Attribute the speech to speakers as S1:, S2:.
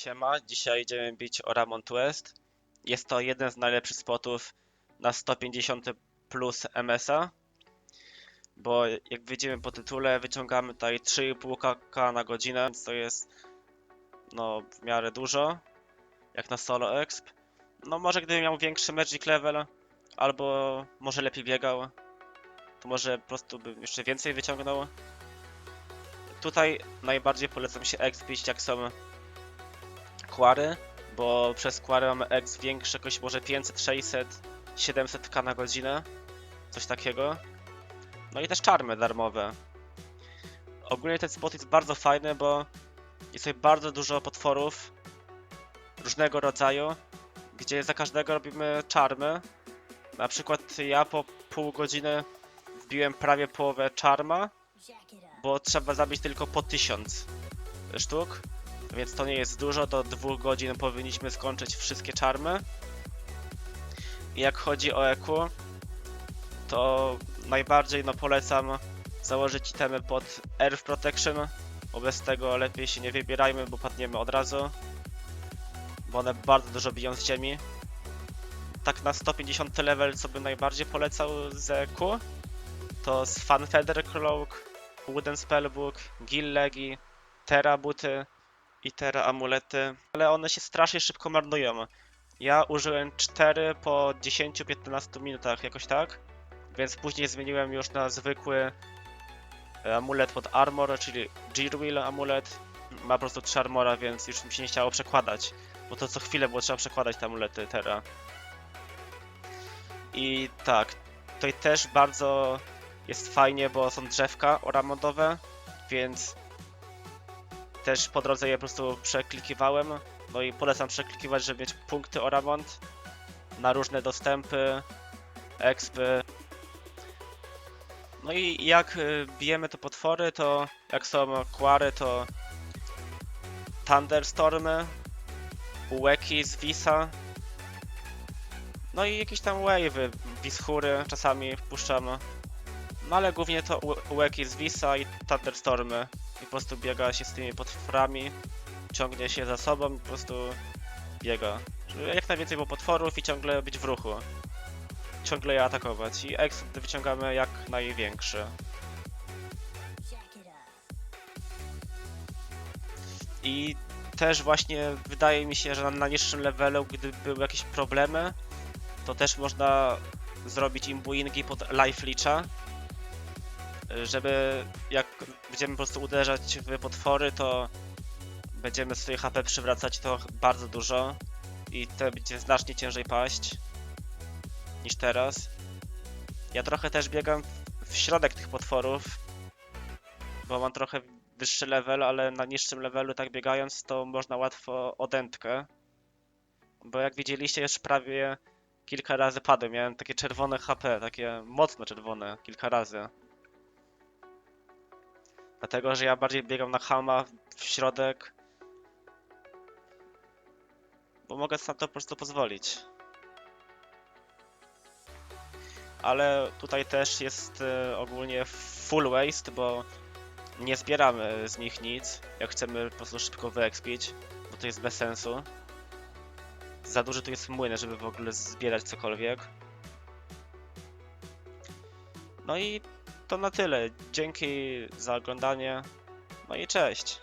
S1: Siema, dzisiaj idziemy bić Oramont West. Jest to jeden z najlepszych spotów na 150 plus MS-a. Bo jak widzimy po tytule, wyciągamy tutaj 3,5 k na godzinę, więc to jest no w miarę dużo, jak na solo exp. No może gdybym miał większy magic level, albo może lepiej biegał, to może po prostu bym jeszcze więcej wyciągnął. Tutaj najbardziej polecam się expić jak są Quary, bo przez Quary mamy X większe, jakoś może 500, 600, 700k na godzinę, coś takiego. No i też czarmy darmowe. Ogólnie ten spot jest bardzo fajny, bo jest tutaj bardzo dużo potworów różnego rodzaju, gdzie za każdego robimy czarmy. Na przykład ja po pół godziny wbiłem prawie połowę czarma, bo trzeba zabić tylko po 1000 sztuk. Więc to nie jest dużo, do dwóch godzin powinniśmy skończyć wszystkie czarmy. Jak chodzi o EQ, to najbardziej no polecam założyć itemy pod Earth Protection, bo bez tego lepiej się nie wybierajmy, bo padniemy od razu. Bo one bardzo dużo biją z ziemi. Tak na 150 level, co bym najbardziej polecał z EQ, to z Fan Feather Cloak, Wooden Spellbook, Gillegi, Terra Buty, i amulety, ale one się strasznie szybko marnują. Ja użyłem 4 po 10-15 minutach, jakoś tak, więc później zmieniłem już na zwykły e, amulet pod armor, czyli Gearwheel amulet. Ma po prostu 3 armora, więc już mi się nie chciało przekładać, bo to co chwilę było trzeba przekładać te amulety Terra. I tak, tutaj też bardzo jest fajnie, bo są drzewka oramondowe, więc też po drodze je po prostu przeklikiwałem. No i polecam przeklikiwać, żeby mieć punkty o remont na różne dostępy, expy. No i jak y, bijemy te potwory, to jak są kwary, to Thunderstormy, Ueki z Visa. No i jakieś tam wave'y, Wischury czasami wpuszczam. No ale głównie to U- Ueki z Visa i Thunderstormy i po prostu biega się z tymi potworami, ciągnie się za sobą i po prostu biega. Żeby jak najwięcej było potworów i ciągle być w ruchu. Ciągle je atakować i exp wyciągamy jak największy. I też właśnie wydaje mi się, że na, na niższym levelu, gdy były jakieś problemy, to też można zrobić imbuingi pod life leecha, żeby jak będziemy po prostu uderzać w potwory, to będziemy swoje HP przywracać to bardzo dużo i to będzie znacznie ciężej paść niż teraz. Ja trochę też biegam w środek tych potworów, bo mam trochę wyższy level, ale na niższym levelu tak biegając to można łatwo odętkę. Bo jak widzieliście już prawie kilka razy padłem, miałem takie czerwone HP, takie mocno czerwone, kilka razy. Dlatego, że ja bardziej biegam na Hama w środek. Bo mogę sobie to po prostu pozwolić. Ale tutaj też jest e, ogólnie full waste, bo nie zbieramy z nich nic, jak chcemy po prostu szybko wyekspić, bo to jest bez sensu. Za duży tu jest młyn, żeby w ogóle zbierać cokolwiek. No i to na tyle. Dzięki za oglądanie. No i cześć.